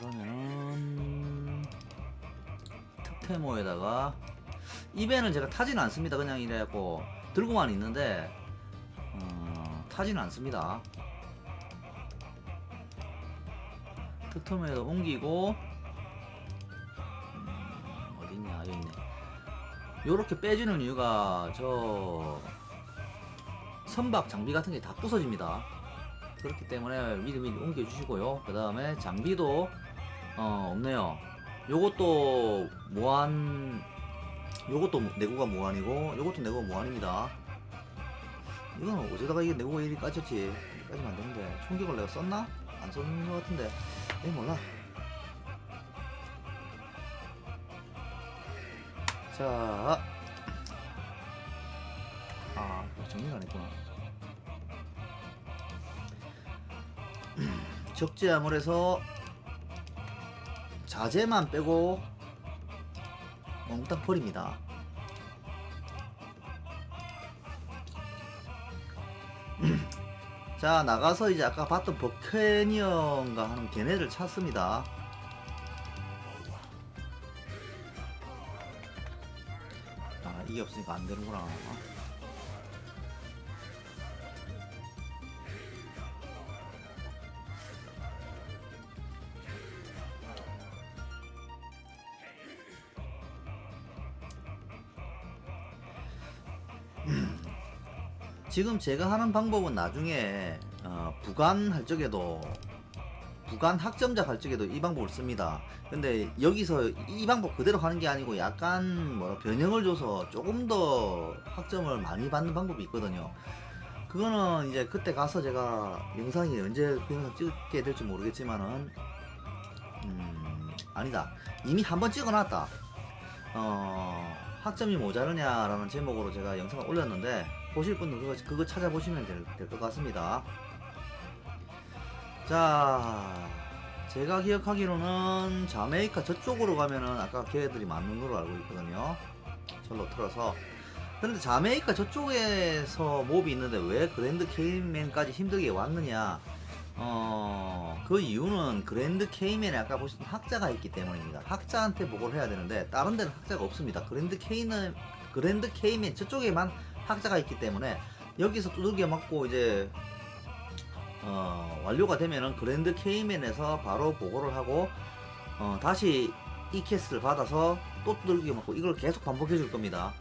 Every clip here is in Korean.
그러면은 특테모에다가 이벤은 제가 타지는 않습니다. 그냥 이래갖고 들고만 있는데 어, 타지는 않습니다. 특테모에다 옮기고 음, 어딨냐 여기 있네. 요렇게 빼주는 이유가 저 선박 장비 같은 게 다 부서집니다. 그렇기 때문에 미리 미리 옮겨주시고요. 그 다음에 장비도 어, 없네요. 요것도 무한 요것도 내구가 무한이고 요것도 내구가 무한입니다. 이건 어쩌다가 이게 내구가 이리 까졌지 까지면 안 되는데 총격을 내가 썼나? 안 썼는 것 같은데 에이 몰라 자 아, 정리가 안 했구나. 적재함을 해서 자재만 빼고 몽땅 버립니다. 자 나가서 이제 아까 봤던 버캐니언가 하는 걔네를 찾습니다. 아 이게 없으니까 안 되는구나. 지금 제가 하는 방법은 나중에 어, 부관할 적에도 부관 학점자 할 적에도 이 방법을 씁니다. 근데 여기서 이 방법 그대로 하는 게 아니고 약간 뭐라 변형을 줘서 조금 더 학점을 많이 받는 방법이 있거든요. 그거는 이제 그때 가서 제가 영상이 언제 그 영상 찍게 될지 모르겠지만은 음 아니다 이미 한 번 찍어놨다. 어 학점이 모자르냐라는 제목으로 제가 영상을 올렸는데 보실 분들 그거, 그거 찾아보시면 될 것 같습니다. 자, 제가 기억하기로는 자메이카 저쪽으로 가면은 아까 걔들이 맞는 걸로 알고 있거든요. 절로 틀어서. 근데 자메이카 저쪽에서 몹이 있는데 왜 그랜드 케이맨까지 힘들게 왔느냐? 어, 그 이유는 그랜드 케이맨에 아까 보신 학자가 있기 때문입니다. 학자한테 보고를 해야 되는데 다른 데는 학자가 없습니다. 그랜드 케이는 그랜드 케이맨 저쪽에만 학자가 있기 때문에 여기서 두들겨 맞고 이제 어, 완료가 되면은 그랜드 케이맨에서 바로 보고를 하고 어, 다시 이 캐스를 받아서 또 두들겨 맞고 이걸 계속 반복해 줄 겁니다.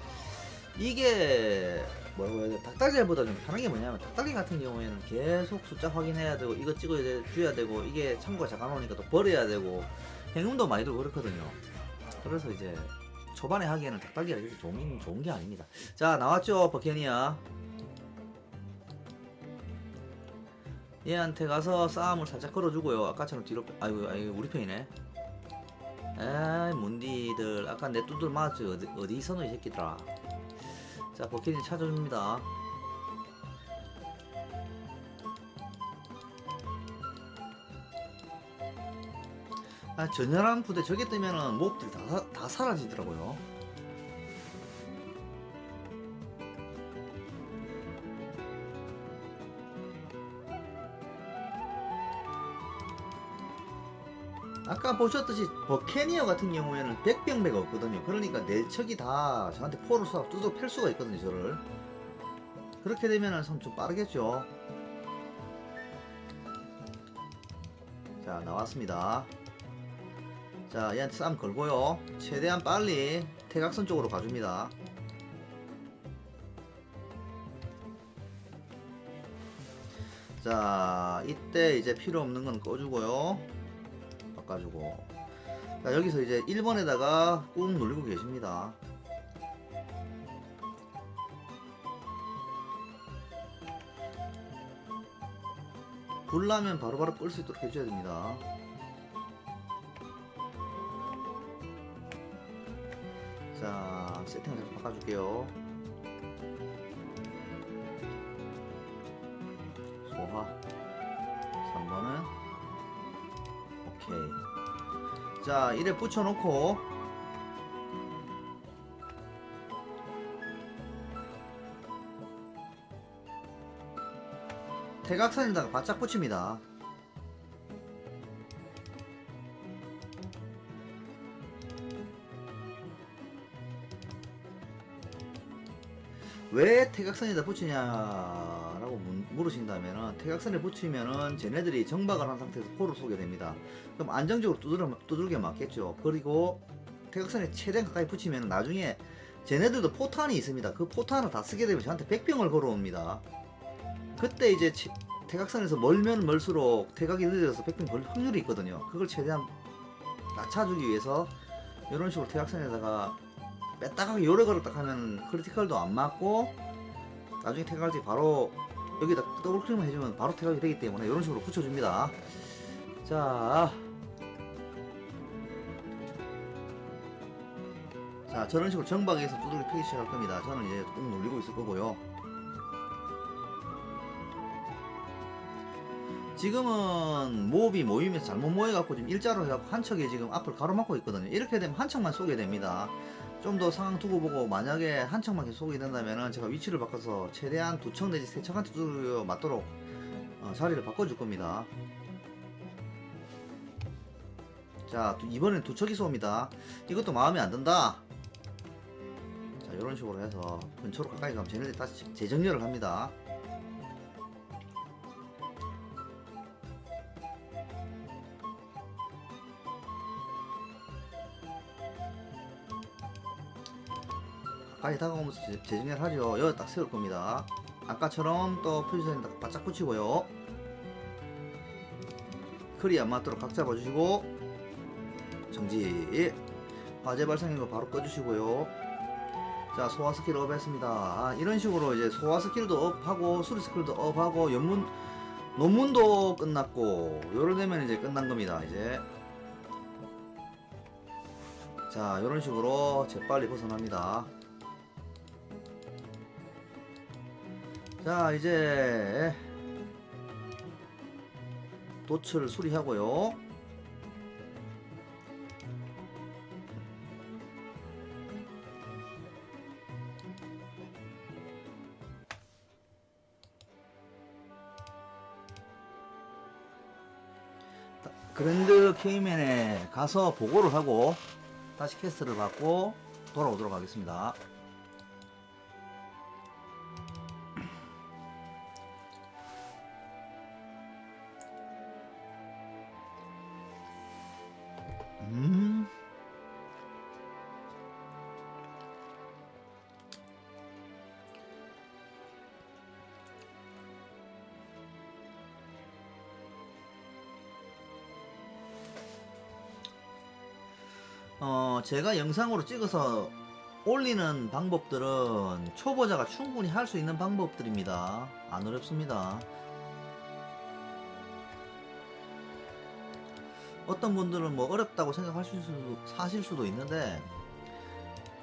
이게 뭐라고 해야 돼? 닭다리보다 좀 편한 게 뭐냐면 닭다리 같은 경우에는 계속 숫자 확인해야 되고 이거 찍어야 돼, 줘야 되고 이게 참고가 잠깐 오니까 또 버려야 되고 행운도 많이 들고 그렇거든요. 그래서 이제 초반에 하기에는 닭다리가 이렇게 좋은, 좋은 게 아닙니다. 자 나왔죠 버케니아. 얘한테 가서 싸움을 살짝 걸어주고요. 아까처럼 뒤로 빼- 아이고 아이고 우리 편이네. 에이 문디들 아까 내 두들 맞았지 어디 어디 있었노 이 새끼들아. 자 버킷이 찾아줍니다. 아 전열한 부대 저게 뜨면은 몹들이 다, 사- 다 사라지더라고요. 아까 보셨듯이 버캐니어 같은 경우에는 100병배가 없거든요. 그러니까 내 척이 다 저한테 포를 쏴 뚜둑 팰 수가 있거든요, 저를. 그렇게 되면은 좀 빠르겠죠. 자, 나왔습니다. 자, 얘한테 싸움 걸고요. 최대한 빨리 태각선 쪽으로 가줍니다. 자, 이때 이제 필요 없는 건 꺼주고요. 바꿔주고. 자, 여기서 이제 1번에다가 꾹 누르고 계십니다. 불나면 바로바로 끌 수 있도록 해줘야 됩니다. 자, 세팅을 좀 바꿔줄게요. 소화. 3번은 오케이. 자, 이래 붙여놓고 태각선에다가 바짝 붙입니다. 왜 태각선에다 붙이냐라고 문- 물으신다면은 태각선에 붙이면은 쟤네들이 정박을 한 상태에서 포를 쏘게 됩니다. 그럼 안정적으로 두드려, 두들겨 맞겠죠. 그리고 태각선에 최대한 가까이 붙이면 나중에 쟤네들도 포탄이 있습니다. 그 포탄을 다 쓰게 되면 저한테 백병을 걸어옵니다. 그때 이제 치- 태각선에서 멀면 멀수록 태각이 늦어져서 백병 걸 확률이 있거든요. 그걸 최대한 낮춰주기 위해서 이런 식으로 태각선에다가 빼딱하게 요래 걸었다 하면 크리티컬도 안 맞고 나중에 태각할 때 바로 여기다 더블 클릭만 해주면 바로 태각이 되기 때문에 이런 식으로 붙여줍니다. 자, 자 저런 식으로 정박에서 두들겨 패기 시작할 겁니다. 저는 이제 꾹 눌리고 있을 거고요. 지금은 모업이 모이면서 잘못 모여갖고 지금 일자로 해갖고 한 척이 지금 앞을 가로막고 있거든요. 이렇게 되면 한 척만 쏘게 됩니다. 좀 더 상황 두고 보고 만약에 한 척만 계속 쏘게 된다면은 제가 위치를 바꿔서 최대한 두 척 내지 세 척한테 두드려 맞도록 어, 자리를 바꿔줄 겁니다. 자 두- 이번엔 두 척이 쏩니다. 이것도 마음에 안 든다. 자 이런 식으로 해서 근처로 가까이 가면 쟤네들이 다시 재정렬을 합니다. 가까이 다가오면서 재- 재정렬 하죠. 여기 딱 세울 겁니다. 아까처럼 또 표지선에 딱 바짝 붙이고요. 클이 안 맞도록 각 잡아주시고 정지 화재 발생인 거 바로 꺼주시고요. 자 소화 스킬 업 했습니다. 아, 이런 식으로 이제 소화 스킬도 업하고 수리 스킬도 업하고 연문 논문도 끝났고 요럴 되면 이제 끝난 겁니다. 이제 자 이런 식으로 재빨리 벗어납니다. 자 이제 도출 수리하고요. 그랜드 케이맨에 가서 보고를 하고 다시 캐스트를 받고 돌아오도록 하겠습니다. 제가 영상으로 찍어서 올리는 방법들은 초보자가 충분히 할 수 있는 방법들입니다. 안 어렵습니다. 어떤 분들은 뭐 어렵다고 생각하실 수도, 사실 수도 있는데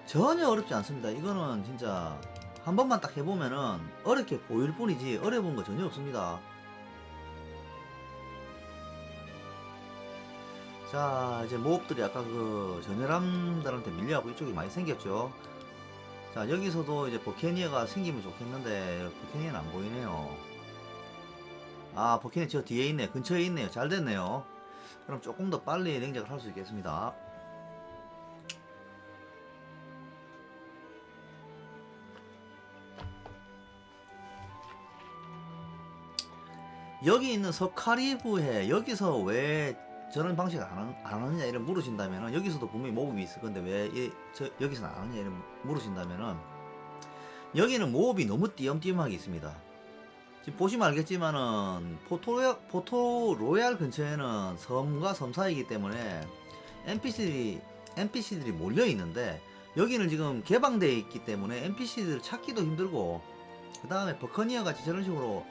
전혀 어렵지 않습니다. 이거는 진짜 한 번만 딱 해보면은 어렵게 보일 뿐이지 어려운 거 전혀 없습니다. 자 이제 모업들이 아까 그 전열함들한테 밀려갖고 이쪽이 많이 생겼죠. 자 여기서도 이제 버케니어가 생기면 좋겠는데 버케니어는 안 보이네요. 아 버케니어 저 뒤에 있네. 근처에 있네요. 잘 됐네요. 그럼 조금 더 빨리 냉작을 할 수 있겠습니다. 여기 있는 서카리브해 여기서 왜 저런 방식 안, 하- 안 하느냐 이런 물으신다면은 여기서도 분명히 모범이 있을 건데 왜 이, 저, 여기서는 안 하느냐 이런 물으신다면은 여기는 모업이 너무 띄엄띄엄하게 있습니다. 지금 보시면 알겠지만은 포토 포토 로얄 근처에는 섬과 섬 사이이기 때문에 NPC들이 NPC들이 몰려 있는데 여기는 지금 개방되어 있기 때문에 NPC들 찾기도 힘들고 그 다음에 버커니어 같이 저런 식으로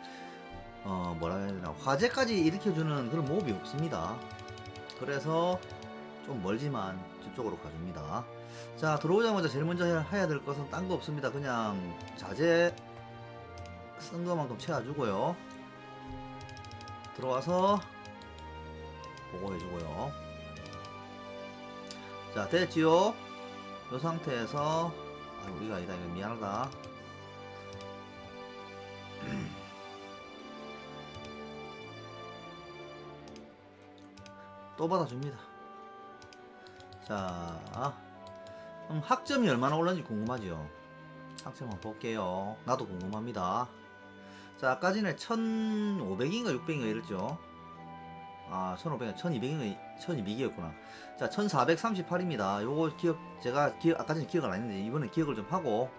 어 뭐라 해야 되나 화재까지 일으켜주는 그런 모업이 없습니다. 그래서 좀 멀지만 저쪽으로 가줍니다. 자 들어오자마자 제일 먼저 해야, 해야 될 것은 딴 거 없습니다. 그냥 자재 쓴 것만큼 채워주고요. 들어와서 보고해주고요. 자 됐지요? 이 상태에서 아 우리가 아니다 이거 미안하다. 또 받아줍니다. 자, 그럼 학점이 얼마나 올랐는지 궁금하죠? 학점 한번 볼게요. 나도 궁금합니다. 자, 아까 전에 1500인가 600인가 이랬죠? 아, 1500인가 1200인가 1200이었구나. 자, 1438입니다. 요거 기억, 제가 기억, 아까 전에 기억을 안 했는데, 이번엔 기억을 좀 하고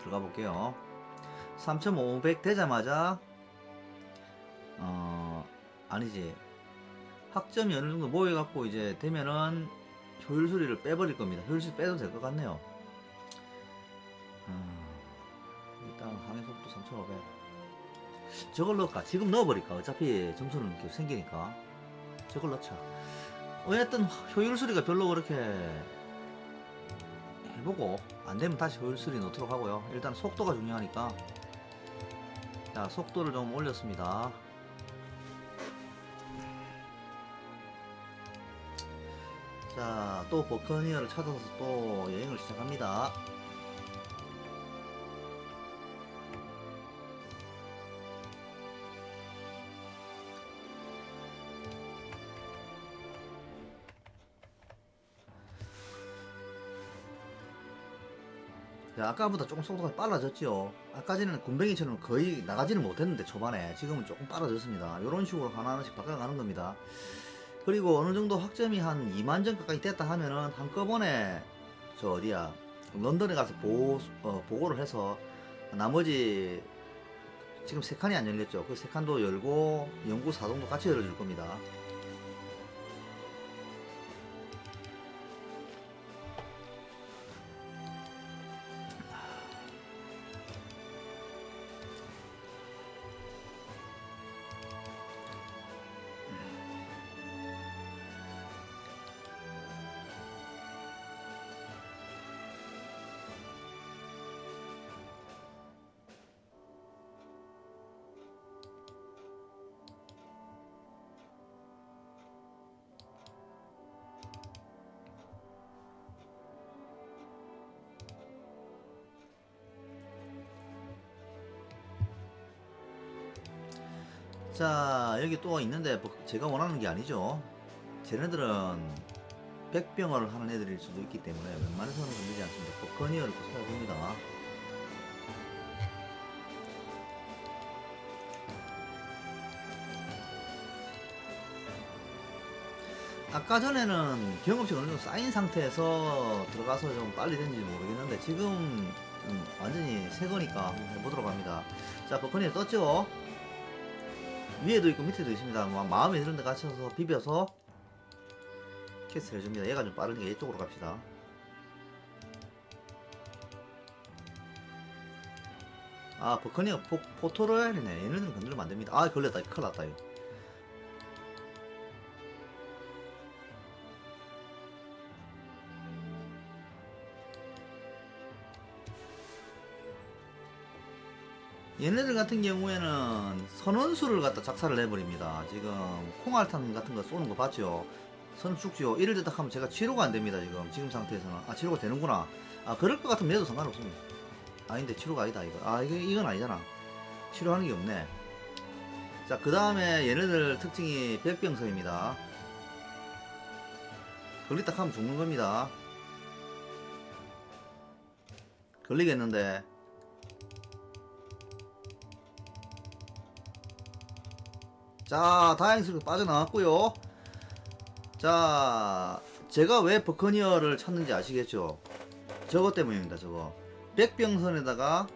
들어가 볼게요. 3500 되자마자, 어, 아니지. 학점이 어느 정도 모여갖고 이제 되면은 효율 수리를 빼버릴 겁니다. 효율 수리 빼도 될 것 같네요. 음, 일단 항해 속도 3500. 저걸 넣을까? 지금 넣어버릴까? 어차피 점수는 계속 생기니까. 저걸 넣자. 어쨌든 효율 수리가 별로 그렇게 해보고 안 되면 다시 효율 수리 넣도록 하고요. 일단 속도가 중요하니까. 자, 속도를 좀 올렸습니다. 자, 또 버커니어를 찾아서 또 여행을 시작합니다. 자, 아까보다 조금 속도가 빨라졌죠. 아까 전에는 군뱅이처럼 거의 나가지는 못했는데 초반에 지금은 조금 빨라졌습니다. 이런 식으로 하나하나씩 바꿔가는 겁니다. 그리고 어느 정도 학점이 한 2만 점 가까이 됐다 하면은 한꺼번에 저 어디야 런던에 가서 보, 어, 보고를 해서 나머지 지금 세 칸이 안 열렸죠. 그 세 칸도 열고 연구 사동도 같이 열어줄 겁니다. 자 여기 또 있는데 뭐 제가 원하는 게 아니죠. 쟤네들은 백병을 하는 애들일 수도 있기 때문에 웬만해서는 건드리지 않습니다. 버커니어를 또 찾아봅니다. 아까 전에는 경험치가 어느 정도 쌓인 상태에서 들어가서 좀 빨리 된지 모르겠는데 지금 음, 완전히 새 거니까 한번 해보도록 합니다. 자 버커니어 떴죠 위에도 있고 밑에도 있습니다. 마- 마음에 드는 데 갇혀서 비벼서 캐스를 해줍니다. 얘가 좀 빠르니까 이쪽으로 갑시다. 아, 버커니가 포, 포토로얄이네. 얘네들은 건드리면 안 됩니다. 아, 걸렸다. 큰일 났다, 이거. 얘네들 같은 경우에는 선원수를 갖다 작살을 내버립니다. 지금 콩알탄 같은 거 쏘는 거 봤죠? 선 죽지요. 이를 듣다 하면 제가 치료가 안 됩니다. 지금 지금 상태에서는 아 치료가 되는구나. 아 그럴 것 같으면 내도 상관없습니다. 아닌데 치료가 아니다 이거. 아 이거 이건 아니잖아. 치료하는 게 없네. 자 그 다음에 얘네들 특징이 백병서입니다. 걸리다 하면 죽는 겁니다. 걸리겠는데 자, 다행스럽게 빠져나왔고요. 자, 제가 왜 버커니어를 찾는지 아시겠죠? 저것 때문입니다, 저거. 백병선에다가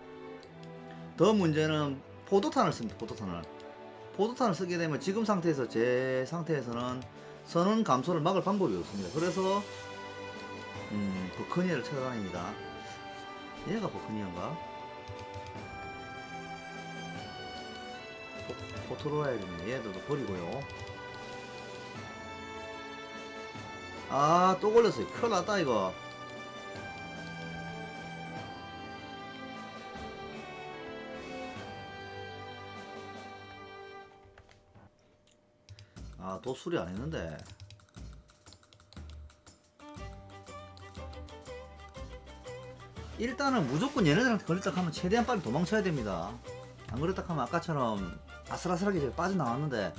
더 문제는 포도탄을 씁니다, 포도탄을. 포도탄을 쓰게 되면 지금 상태에서 제 상태에서는 선원 감소를 막을 방법이 없습니다. 그래서 음, 버커니어를 찾아다닙니다. 얘가 버커니어인가? 포- 포토로얄이네. 얘들도 버리고요. 아, 또 걸렸어요. 큰일 났다, 이거. 아, 도수리 안 했는데. 일단은 무조건 얘네들한테 걸렸다 하면 최대한 빨리 도망쳐야 됩니다. 안 그랬다 하면 아까처럼 아슬아슬하게 제가 빠져나왔는데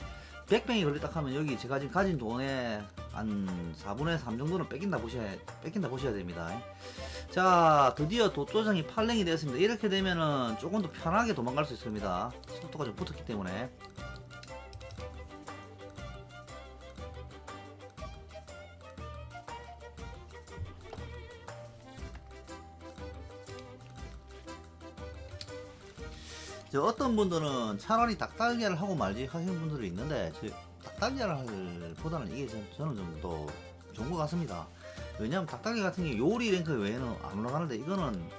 백뱅이 걸렸다 하면 여기 제가 지금 가진 돈에 한 4분의 3 정도는 뺏긴다 보셔야 뺏긴다 보셔야 됩니다. 자 드디어 돛조정이 팔랭이 되었습니다. 이렇게 되면은 조금 더 편하게 도망갈 수 있습니다. 속도가 좀 붙었기 때문에 저 어떤 분들은 차라리 닭달걀을 하고 말지 하시는 분들이 있는데 저 닭달걀을 보다는 이게 전, 저는 좀 더 좋은 것 같습니다. 왜냐면 닭달걀 같은 게 요리 랭크 외에는 안 올라가는데 이거는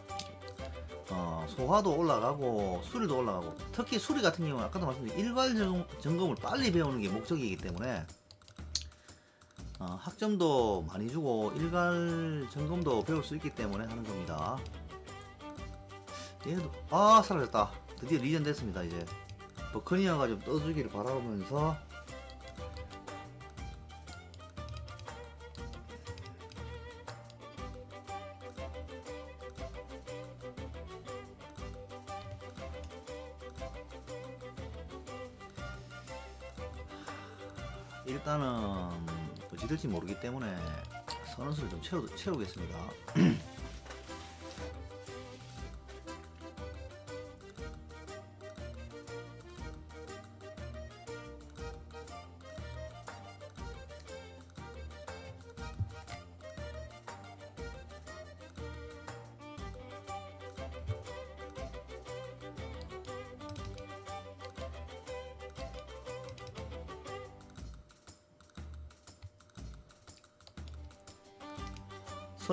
어, 소화도 올라가고 수리도 올라가고 특히 수리 같은 경우는 아까도 말씀드린 일괄 점- 점검을 빨리 배우는 게 목적이기 때문에 어, 학점도 많이 주고 일괄 점검도 배울 수 있기 때문에 하는 겁니다. 얘도 아 사라졌다. 드디어 리전 됐습니다 이제 버커니어가 좀 떠주기를 바라보면서 일단은 어찌 될지 모르기 때문에 선수를 좀 채우, 채우겠습니다.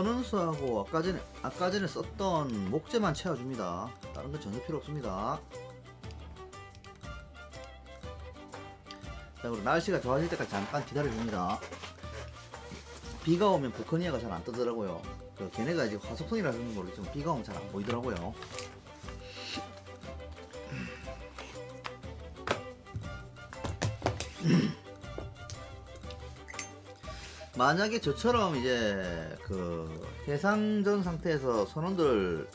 선은수하고 아까 전에 아까 전에 썼던 목재만 채워줍니다. 다른 건 전혀 필요 없습니다. 자, 그리고 날씨가 좋아질 때까지 잠깐 기다려줍니다. 비가 오면 부커니아가 잘 안 뜨더라고요. 그 걔네가 이제 화석선이라는 모르겠지만 비가 오면 잘 안 보이더라고요. 만약에 저처럼 이제 그 해상전 상태에서 선원들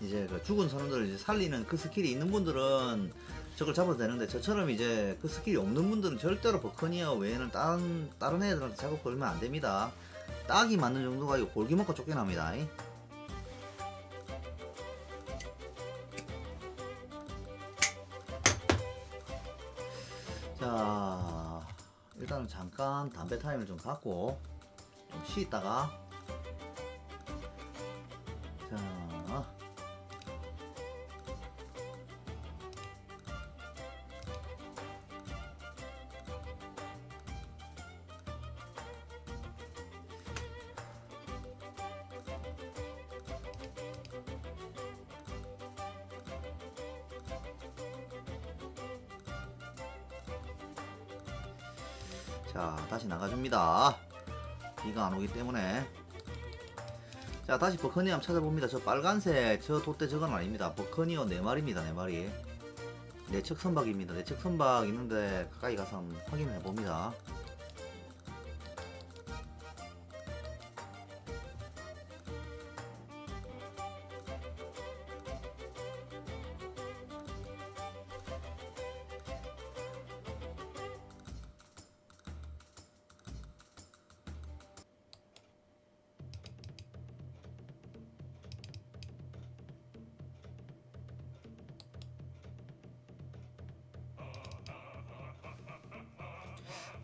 이제 그 죽은 선원들 이제 살리는 그 스킬이 있는 분들은 저걸 잡아도 되는데 저처럼 이제 그 스킬이 없는 분들은 절대로 버커니어 외에는 다른 다른 애들한테 작업 걸면 안 됩니다. 딱이 맞는 정도가 아니고 골기 먹고 쫓겨납니다. 자, 일단은 잠깐 담배 타임을 좀 갖고 좀 쉬다가 자, 다시 나가줍니다. 비가 안 오기 때문에. 자, 다시 버커니어 한번 찾아봅니다. 저 빨간색, 저 돛대 저건 아닙니다. 버커니어 네 마리입니다, 네 마리. 내측 선박입니다. 내측 선박 있는데 가까이 가서 한번 확인해 봅니다.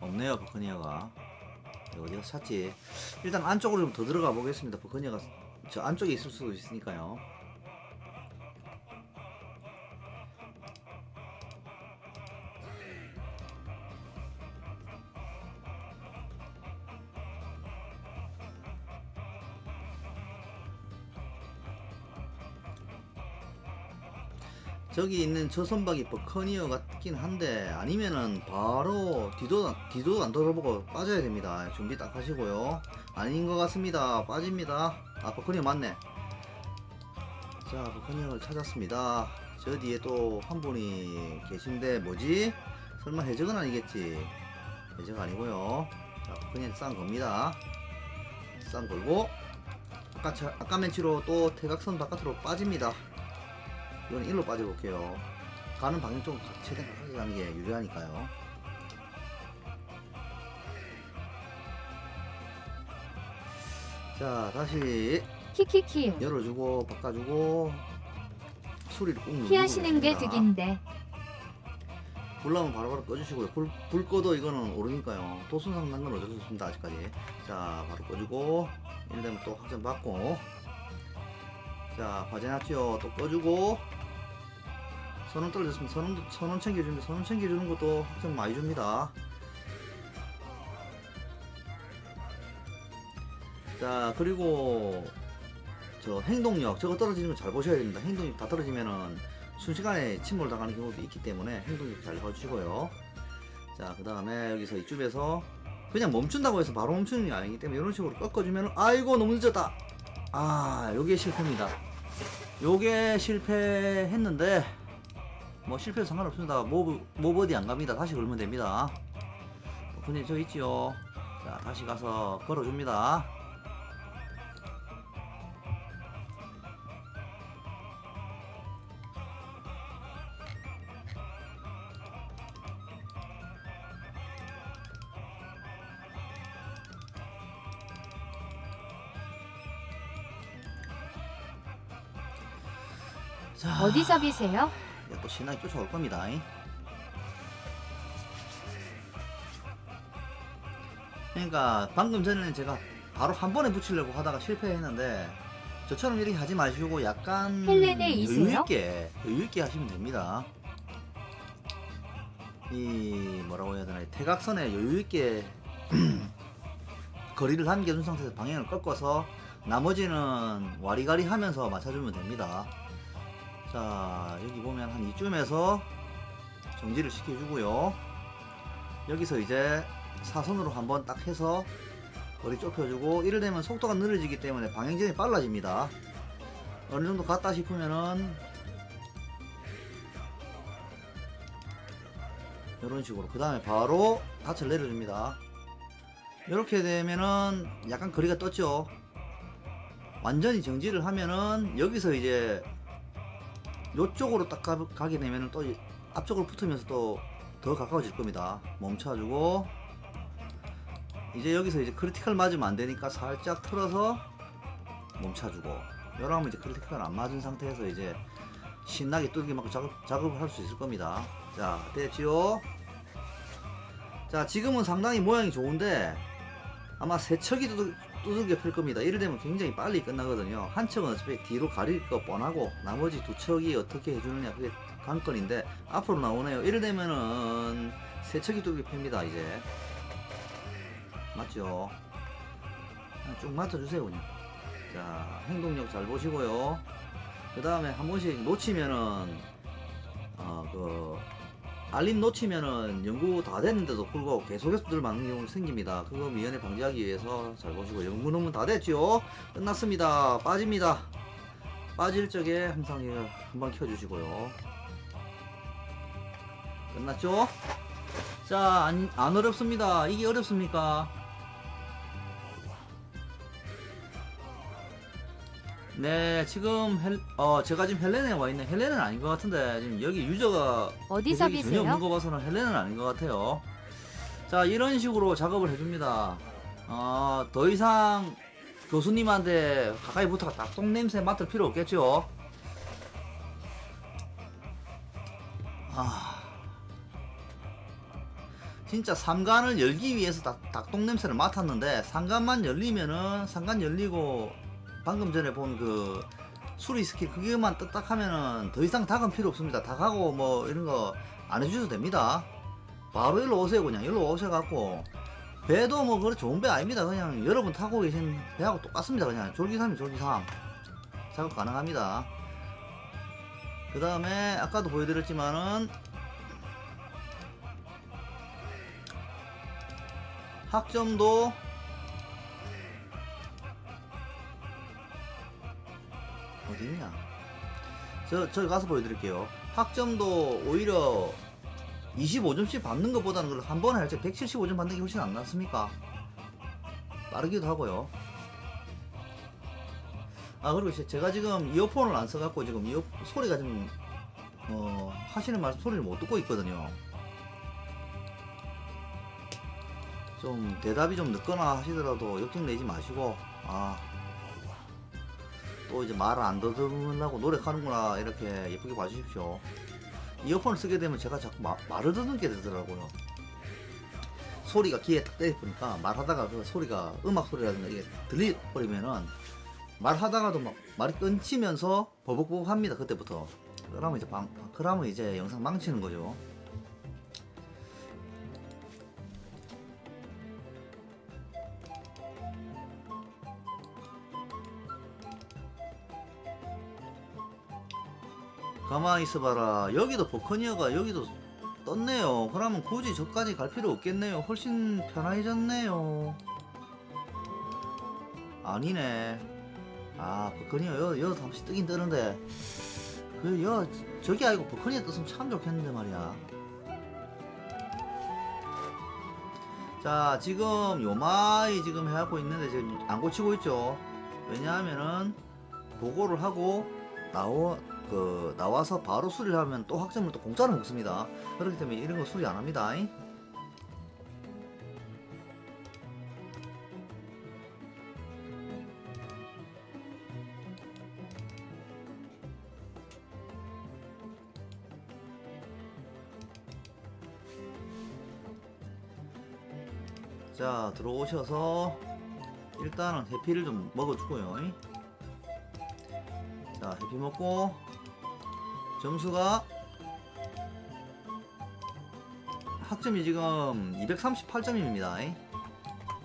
없네요, 버커니어가. 어디가 찾지? 일단 안쪽으로 좀 더 들어가 보겠습니다. 버커니어가 저 안쪽에 있을 수도 있으니까요. 저기 있는 저 선박이 버커니어 같긴 한데 아니면은 바로 뒤도 뒤도 안 돌아보고 빠져야 됩니다. 준비 딱 하시고요. 아닌 것 같습니다. 빠집니다. 아 버커니어 맞네. 자 버커니어를 찾았습니다. 저 뒤에 또 한 분이 계신데 뭐지? 설마 해적은 아니겠지? 해적 아니고요. 자 버커니어 싼 겁니다. 싼 걸고 아까 차, 아까 멘치로 또 태각선 바깥으로 빠집니다. 이건 일로 빠져볼게요. 가는 방향 좀 최대한 가까이 가는 게 유리하니까요. 자 다시 키키키 열어주고 바꿔주고 소리를 꾹 피하시는 게. 득인데. 불 나면 바로바로 꺼주시고요. 불, 불 꺼도 이거는 오르니까요. 도순상 난건 어쩔 수 없습니다 아직까지. 자 바로 꺼주고 이러면 또 확정 받고. 자 화재났죠 또 꺼주고 선원 떨어졌습니다. 선원, 선원 챙겨주는데 선원 챙겨주는 것도 확정 많이 줍니다. 자 그리고 저 행동력 저거 떨어지는 거잘 보셔야 됩니다. 행동력 다 떨어지면은 순식간에 침몰 당하는 경우도 있기 때문에 행동력 잘 봐주시고요. 자 그 다음에 여기서 이쪽에서 그냥 멈춘다고 해서 바로 멈추는 게 아니기 때문에 이런 식으로 꺾어주면 아이고 너무 늦었다. 아 요게 실패입니다. 요게 실패했는데 뭐 실패도 상관없습니다. 모브, 모버디 안 갑니다. 다시 걸면 됩니다. 근데 저 있지요? 자 다시 가서 걸어줍니다. 자, 어디서 비세요? 이제 또 신나게 쫓아올 겁니다. 잉? 그러니까 방금 전에는 제가 바로 한 번에 붙이려고 하다가 실패했는데 저처럼 이렇게 하지 마시고 약간 헬렌에 이세요? 여유 있게 여유 있게 하시면 됩니다. 이 뭐라고 해야 되나 이 태각선에 여유 있게 거리를 남겨둔 상태에서 방향을 꺾어서 나머지는 와리가리 하면서 맞춰주면 됩니다. 자 여기 보면 한 이쯤에서 정지를 시켜주고요. 여기서 이제 사선으로 한번 딱 해서 거리 좁혀주고 이를 되면 속도가 느려지기 때문에 방향성이 빨라집니다. 어느 정도 갔다 싶으면은 이런 식으로 그 다음에 바로 닻을 내려줍니다. 이렇게 되면은 약간 거리가 떴죠? 완전히 정지를 하면은 여기서 이제 요쪽으로 딱 가, 가게 되면은 또 이- 앞쪽으로 붙으면서 또 더 가까워질 겁니다. 멈춰주고 이제 여기서 이제 크리티컬 맞으면 안 되니까 살짝 틀어서 멈춰주고 이러면 이제 크리티컬 안 맞은 상태에서 이제 신나게 맞고 작업, 작업을 할 수 있을 겁니다. 자, 됐지요? 자, 지금은 상당히 모양이 좋은데 아마 세 척이 두들, 두들겨 펼 겁니다. 이를 되면 굉장히 빨리 끝나거든요. 한 척은 어차피 뒤로 가릴 거 뻔하고 나머지 두 척이 어떻게 해주느냐 그게 관건인데 앞으로 나오네요. 이를 되면은 세 척이 두들겨 팹니다. 이제 맞죠? 쭉 맞춰주세요 그냥. 자 행동력 잘 보시고요. 그 다음에 한 번씩 놓치면은 어그 알림 놓치면은 연구 다 됐는데도 불구하고 계속해서 들 맞는 경우 생깁니다. 그거 미연에 방지하기 위해서 잘 보시고 연구 논문 다 됐죠? 끝났습니다. 빠집니다. 빠질 적에 항상 한번 켜주시고요. 끝났죠? 자, 안, 안 어렵습니다. 이게 어렵습니까? 네, 지금 헬, 어, 제가 지금 헬렌에 와 있는 헬렌은 아닌 것 같은데 지금 여기 유저가 어디서 대책이 전혀 없는 비세요? 거 봐서는 헬렌은 아닌 것 같아요. 자, 이런 식으로 작업을 해줍니다. 어, 더 이상 교수님한테 가까이 붙어가 딱똥 냄새 맡을 필요 없겠죠? 아, 진짜 삼간을 열기 위해서 닭, 닭똥 냄새를 맡았는데 삼간만 열리면은 삼간 열리고 방금 전에 본 그 수리 스킬 그게만 떴딱하면은 더 이상 닭은 필요 없습니다. 닭하고 뭐 이런 거 안 해주셔도 됩니다. 바로 일로 오세요 그냥 일로 오셔갖고 배도 뭐 그렇게 좋은 배 아닙니다. 그냥 여러분 타고 계신 배하고 똑같습니다. 그냥 졸기삼이 졸기삼 작업 가능합니다. 그 다음에 아까도 보여드렸지만은 학점도 어디 있냐? 저, 저 가서 보여드릴게요. 학점도 오히려 25점씩 받는 것보다는 그걸 한 번에 할 때 175점 받는 게 훨씬 안 낫습니까? 빠르기도 하고요. 아, 그리고 제- 제가 지금 이어폰을 안 써갖고 지금 이어, 소리가 좀, 어, 하시는 말씀 소리를 못 듣고 있거든요. 저좀 대답이 좀 늦거나 하시더라도 역정 내지 마시고 아 또 이제 말을 안 더듬으려고 노력하는구나 이렇게 예쁘게 봐주십시오. 이어폰을 쓰게 되면 제가 자꾸 마- 말을 더듬게 되더라고요. 소리가 귀에 딱 때리니까 말하다가 그 소리가 음악 소리라든가 이게 들려버리면은 말하다가도 막 말이 끊기면서 버벅버벅 합니다 그때부터. 그러면 이제 방, 그러면 이제 영상 망치는 거죠 가만히 있어봐라. 여기도 버커니어가 여기도 떴네요. 그러면 굳이 저까지 갈 필요 없겠네요. 훨씬 편해졌네요. 아니네. 아 버커니어 여, 한 번씩 뜨긴 뜨는데. 그 여 저기 아니고 버커니어 떴으면 참 좋겠는데 말이야. 자 지금 요마이 지금 해갖고 있는데 지금 안 고치고 있죠. 왜냐하면은 보고를 하고 나오 그 나와서 바로 수리를 하면 또 학점을 또 공짜로 먹습니다. 그렇기 때문에 이런 거 수리 안 합니다. 자 들어오셔서 일단은 해피를 좀 먹어주고요. 자 해피 먹고 점수가 학점이 지금 238점입니다.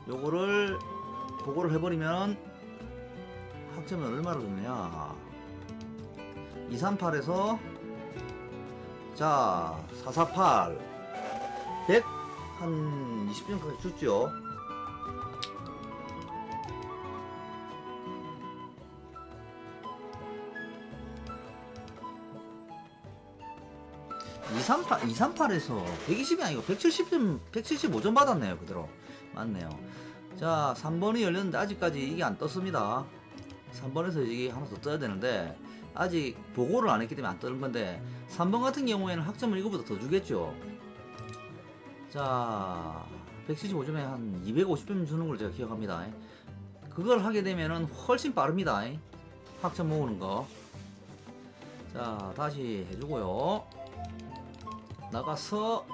요거를 보고를 해버리면 학점이 얼마로 줬냐. 238에서 자448 100 한 20점까지 줬죠 238, 238에서 120이 아니고 170점, 175점 받았네요. 그대로. 맞네요. 자, 3번이 열렸는데 아직까지 이게 안 떴습니다. 3번에서 이게 하나 더 떠야 되는데, 아직 보고를 안 했기 때문에 안 뜨는 건데, 3번 같은 경우에는 학점을 이거보다 더 주겠죠. 자, 175점에 한 250점 주는 걸 제가 기억합니다. 그걸 하게 되면은 훨씬 빠릅니다. 학점 모으는 거. 자, 다시 해주고요. 나가서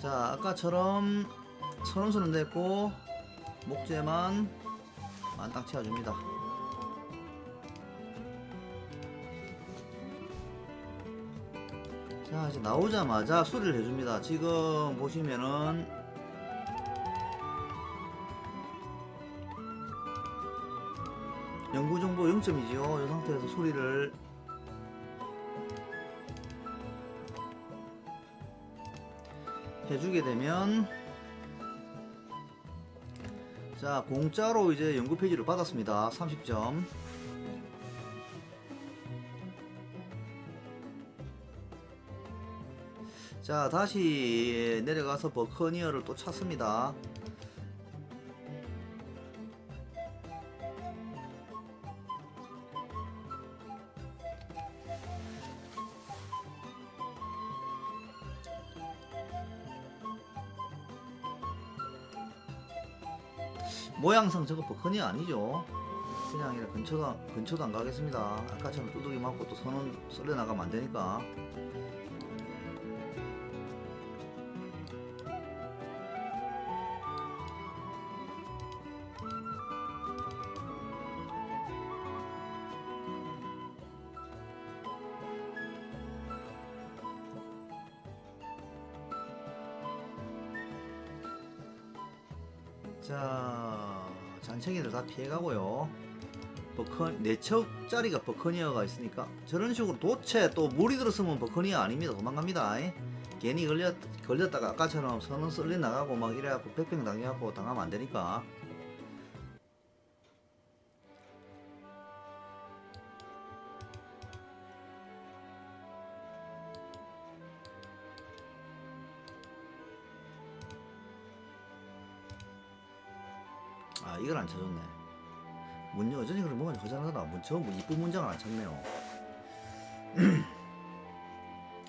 자 아까처럼 선원수는 됐고 목재만 만땅 채워줍니다. 자 이제 나오자마자 수리를 해줍니다. 지금 보시면은 연구정보 0점이지요. 이 상태에서 소리를 해주게 되면 자 공짜로 이제 연구 페이지를 받았습니다. 30점. 자 다시 내려가서 버커니어를 또 찾습니다. 저거 버커니 아니죠? 그냥 이렇게 근처도, 안- 근처도 안 가겠습니다. 아까처럼 두둑이 맞고 또 선은 썰려 나가면 안 되니까. 자, 잔챙이들 다 피해가고요. 버컨, 네 척짜리가 버커니어가 있으니까 저런 식으로 도체 또 물이 들었으면 버커니어 아닙니다. 도망갑니다. 괜히 걸렸, 걸렸다가 아까처럼 선은 썰리 나가고 막 이래갖고 백병 당해갖고 당하면 안 되니까. 안 찾았네. 문 여전히 그럼 뭐가 허전하더라. 이쁜 문장을 안 찾네요.